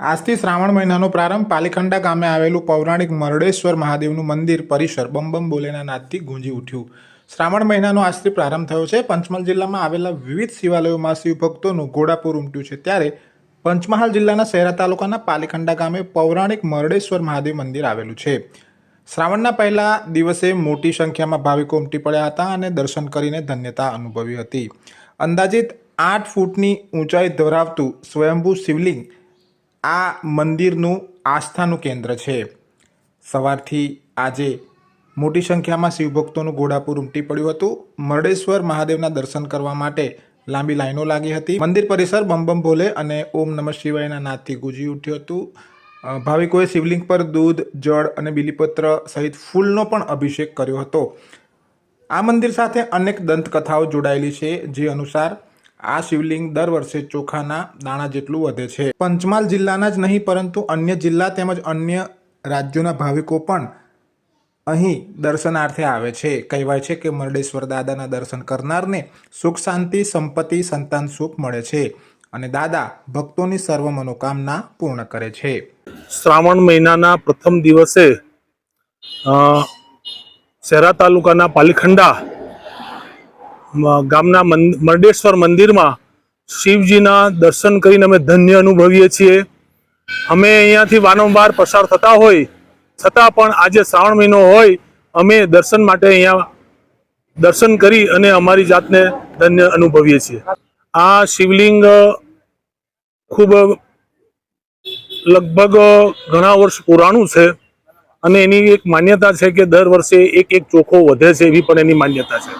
આજથી શ્રાવણ મહિનાનો પ્રારંભ પાલીખંડા ગામે આવેલું પૌરાણિક મરડેશ્વર મહાદેવનું મંદિર પરિસર બમ બોલેના નાદથી ગુંજી ઉઠ્યું. શ્રાવણ મહિનાનો આજથી પ્રારંભ થયો છે. પંચમહાલ જિલ્લામાં આવેલા વિવિધ શિવાલયોમાં શિવ ભક્તોનું ઘોડાપુર ઉમટ્યું છે. ત્યારે પંચમહાલ જિલ્લાના શહેરા તાલુકાના પાલીખંડા ગામે પૌરાણિક મરડેશ્વર મહાદેવ મંદિર આવેલું છે. શ્રાવણના પહેલા દિવસે મોટી સંખ્યામાં ભાવિકો ઉમટી પડ્યા હતા અને દર્શન કરીને ધન્યતા અનુભવી હતી. અંદાજિત આઠ ફૂટની ઊંચાઈ ધરાવતું સ્વયંભૂ શિવલિંગ આ મંદિરનું આસ્થાનું કેન્દ્ર છે. સવારથી આજે મોટી સંખ્યામાં શિવભક્તોનું ઘોડાપુર ઉમટી પડ્યું હતું. મરડેશ્વર મહાદેવના દર્શન કરવા માટે લાંબી લાઈનો લાગી હતી. મંદિર પરિસર બમ ભોલે અને ઓમ નમઃ શિવાયના નાદથી ગુંજી ઉઠ્યું હતું. ભાવિકોએ શિવલિંગ પર દૂધ, જળ અને બીલીપત્ર સહિત ફૂલનો પણ અભિષેક કર્યો હતો. આ મંદિર સાથે અનેક દંતકથાઓ જોડાયેલી છે જે અનુસાર આ શિવલિંગ દર વર્ષે ચોખાના દાણા જેટલું વધે છે. પંચમહાલ જિલ્લાના જ નહીં, પરંતુ અન્ય જિલ્લા તેમજ અન્ય રાજ્યોના ભાવિકો પણ અહીં દર્શનાર્થે આવે છે. કહેવાય છે કે મરડેશ્વર દાદાના દર્શન કરનારને સુખ, શાંતિ, સંપત્તિ, સંતાન, સુખ મળે છે અને દાદા ભક્તોની સર્વ મનોકામના પૂર્ણ કરે છે. શ્રાવણ મહિનાના પ્રથમ દિવસે શહેરા તાલુકાના પાલીખંડા ગામના મરડેશ્વર મંદિરમાં શિવજીના દર્શન કરીને અમે ધન્ય અનુભવીએ છીએ. અમે અહીંયાથી વારંવાર પસાર થતા હોય, છતાં પણ આજે શ્રાવણ મહિનો હોય, અમે દર્શન માટે અહીંયા દર્શન કરી અને અમારી જાતને ધન્ય અનુભવીએ છીએ. આ શિવલિંગ ખૂબ લગભગ ઘણા વર્ષ પુરાણું છે અને એની એક માન્યતા છે કે દર વર્ષે એક એક ચોખ્ખો વધે છે એવી પણ એની માન્યતા છે.